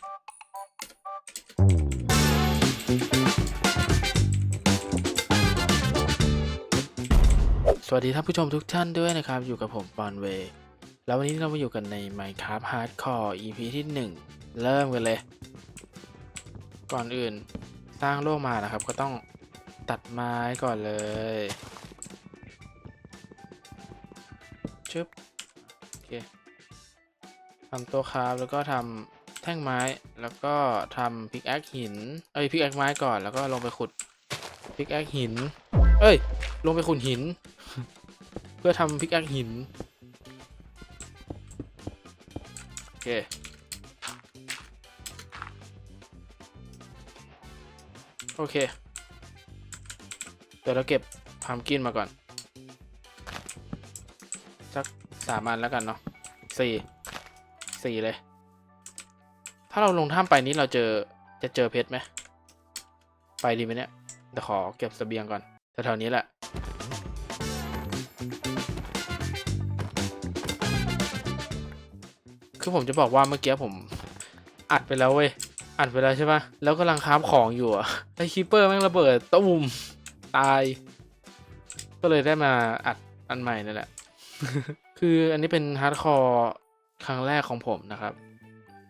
สวัสดีท่านผู้ชมทุกท่านด้วยนะครับ อยู่กับผมปอนเวแล้ววันนี้เรามาอยู่กันใน Minecraft Hardcore EP ที่ 1 เริ่มกันเลย ก่อนอื่นสร้างโลกมานะครับ ก็ต้องตัดไม้ก่อนเลยชึบโอเคทำตัวคราฟแล้วก็ทำ ท่งไม้แล้วก็ทำพิกแอคหิน เอ้ยพิกแอคไม้ก่อนแล้วก็ลงไปขุดพิกแอคหิน เอ้ย ลงไปขุดหิน เพื่อทำพิกแอคหิน โอเค โอเค เดี๋ยวเราเก็บพามกินมาก่อน สักสามอันแล้วกันเนาะสี่สี่เลยาเราลงถ้ำไปนี้เราเจอจะเจอเพชรไหม ไปดีไหมเนี่ยเดี๋ยวขอเก็บเสบียงก่อนแถวๆนี้แหละ คือผมจะบอกว่าเมื่อกี้ผมอัดไปแล้วเว้ย อัดไปแล้วใช่ปะแล้วกำลังคราฟของอยู่อะไอคีเปอร์แม่งระเบิดตุ้มตาย ก็เลยได้มาอัดอันใหม่นั่นแหละ คืออันนี้เป็นฮาร์ดคอร์ครั้งแรกของผมนะครับ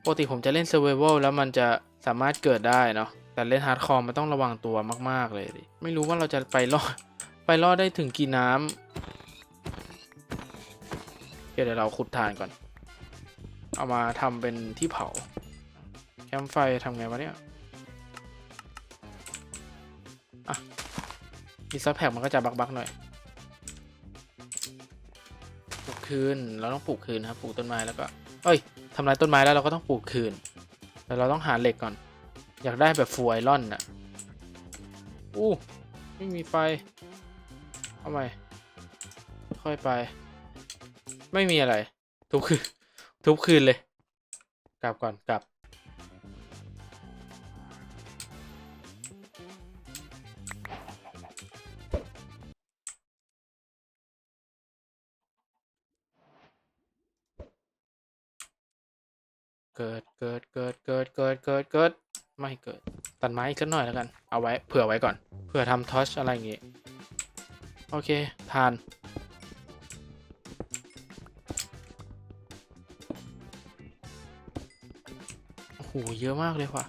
ปกติผมจะเล่นเซ r ร์ i เวลแล้วมันจะสามารถเกิดได้เนาะแต่เล่นฮาร์ดคอร์มันต้องระวังตัวมาก ๆ เลยดิไม่รู้ว่าเราจะไปรอดไปรอดได้ถึงกี่น้ำเดี๋ยวเราขุดถ่านก่อน เอามาทำเป็นที่เผา แคมป์ไฟทำไงวะเนี่ยอะมีซับแพคมันก็จะบักๆหน่อยปลูกคืนเราต้องปลูกคืนครับปลูกต้นไม้แล้วก็ เอ้ยทำลายต้นไม้แล้วเราก็ต้องปลูกคืน แต่เราต้องหาเหล็กก่อน อยากได้แบบฟูไอรอนน่ะอู้ไม่มีไฟเอาใหมค่อยไป ไม่มีอะไร ทุบคืนทุบคืนเลย กลับก่อนกลับ เกิดเกิดเกิดเกิดเกิดเกิดเกิดไม่เกิดตัดไม้อีกสักหน่อยแล้วกัน เอาไว้เผื่อไว้ก่อน เผื่อทำทอชอะไรอย่างงี้ โอเคทาน โอ้โห เยอะมากเลยว่ะ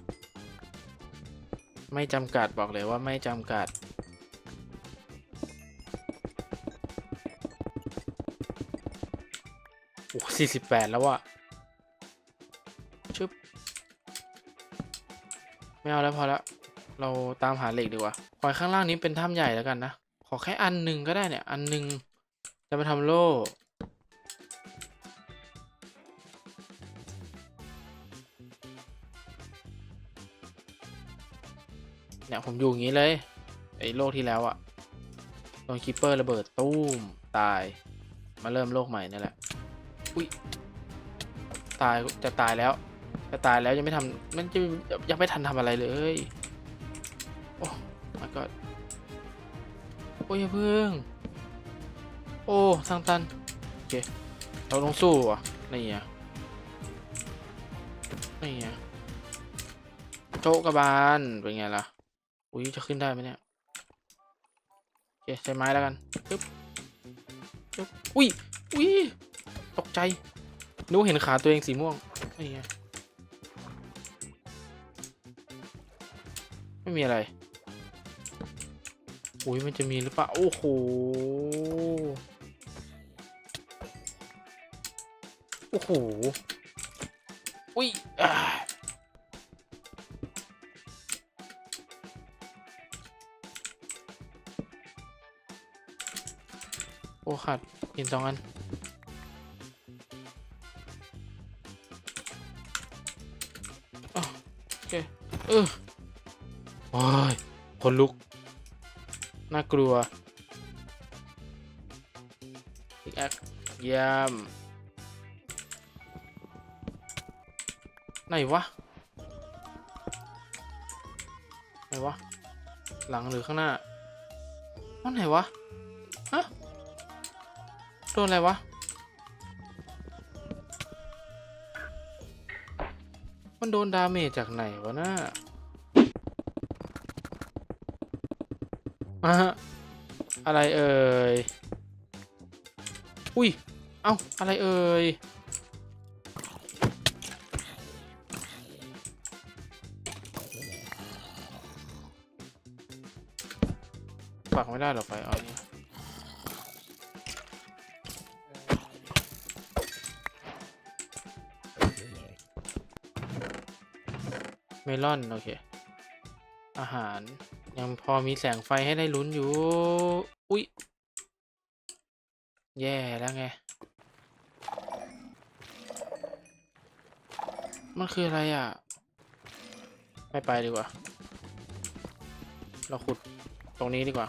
ไม่จำกัดบอกเลยว่าไม่จำกัด โอ้สี่สิบแปดแล้วอะ ไม่เอาแล้วพอละเราตามหาเหล็กดีกว่าขอให้ข้างล่างนี้เป็นถ้ำใหญ่แล้วกันนะ ขอแค่อันหนึ่งก็ได้เนี่ย อันหนึ่งจะมาทำโล่เนี่ยผมอยู่อย่างนี้เลย ไอ้โลกที่แล้วอะโดนคิปเปอร์ระเบิดตู้ม ตาย มาเริ่มโลกใหม่นี่แหละ อุ้ย ตายจะตายแล้ว จะตายแล้วยังไม่ทำมันจะยังไม่ทันทำอะไรเลย โอ้ my god โอ้ยเพิ่ง โอ้ทางตัน โอเค เราต้องสู้อะนี่อะนี่อะโจกกระบาลเป็นไงล่ะ อุ้ยจะขึ้นได้ไหมเนี่ย โอเคใช้ไม้แล้วกันปึ๊บปึ๊บอุ้ยอุ้ยตกใจนึกเห็นขาตัวเองสีม่วงนี่ไง ไม่มีอะไรอุ้ยมันจะมีหรือเปล่า โอ้โห โอ้โห อุ้ยอ่าโอ้ขาดหินสองอันอะโอเคเออ โอ้ยคนลุก น่ากลัวอีกแอคยี่ยมไหนวะ ไหนวะ หลังหรือข้างหน้าอ้าไหนวะ ฮะ โดนอะไรวะ มันโดนดาเมจจากไหนวะน่า อะฮะอะไรเอ่ย อุ้ย เอ้า อะไรเอ่ย ปักไม่ได้หรอกไป เอานี่เมลอน โอเค อาหาร ยังพอมีแสงไฟให้ได้ลุ้นอยู่ อุ๊ยแย่แล้วไง มันคืออะไรอะ ไม่ไปดีกว่า เราขุดตรงนี้ดีกว่า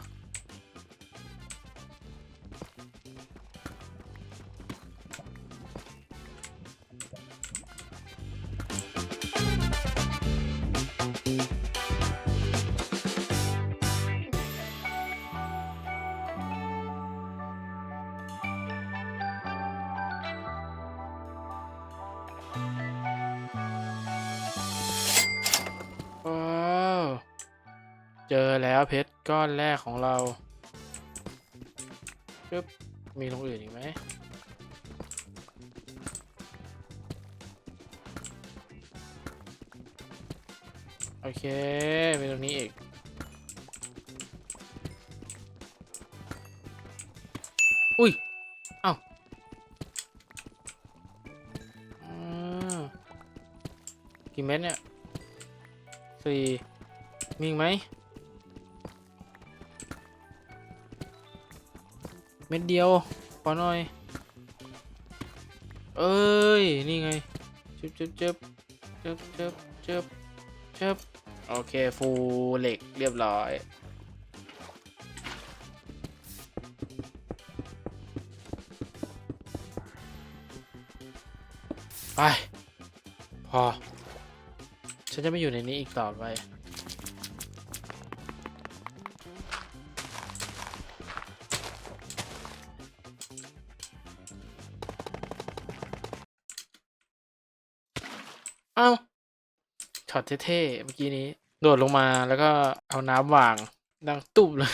เจอแล้วเพชรก้อนแรกของเราปึ๊บมีตรงอื่นอีกไหมโอเคมีตรงนี้อีก อุ้ย เอ้าอืมกี่เม็ดเนี่ยสี่มีอีกไหม เม็ดเดียวขอหน่อย เอ้ย นี่ไงจึบจึบจึบจึบจึบจึบจึบโอเค ฟูเหล็กเรียบร้อยไปพอ ฉันจะไม่อยู่ในนี้อีกต่อไป อ้าช็อตเท่ๆเมื่อกี้นี้ โดดลงมาแล้วก็เอาน้ำวาง ดังตุบเลย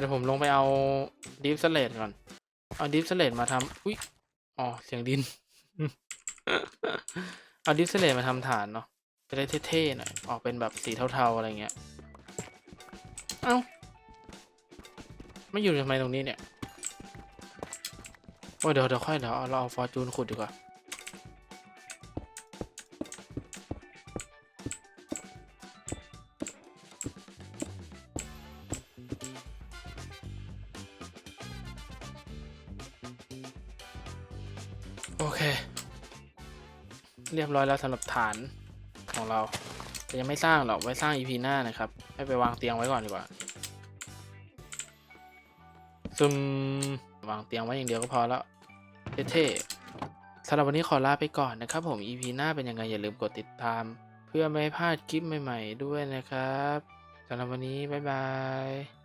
เดี๋ยวผมลงไปเอาดิฟสเลตก่อน เอาดิฟสเลตมาทำอุ้ยอ๋อ เสียงดิน เอาดิสเลตมาทำฐานเนาะจะได้เท่ๆหน่อย ออกเป็นแบบสีเทาๆอะไรเงี้ย เอ้า ไม่อยู่ทำไมตรงนี้เนี่ย โอ้ยเดี๋ยวเดี๋ยวค่อยเดี๋ยวเราเอาฟอร์จูนขุดดีกว่าโอเค เรียบร้อยแล้วสำหรับฐานของเราแต่ยังไม่สร้างหรอกไว้สร้าง EP หน้านะครับ ให้ไปวางเตียงไว้ก่อนดีกว่าซึมวางเตียงไว้อย่างเดียวก็พอแล้วเท่ๆสำหรับวันนี้ขอลาไปก่อนนะครับ ผม EP หน้าเป็นยังไงอย่าลืมกดติดตาม เพื่อไม่ให้พลาดคลิปใหม่ ๆ ด้วยนะครับสำหรับวันนี้บ๊ายบาย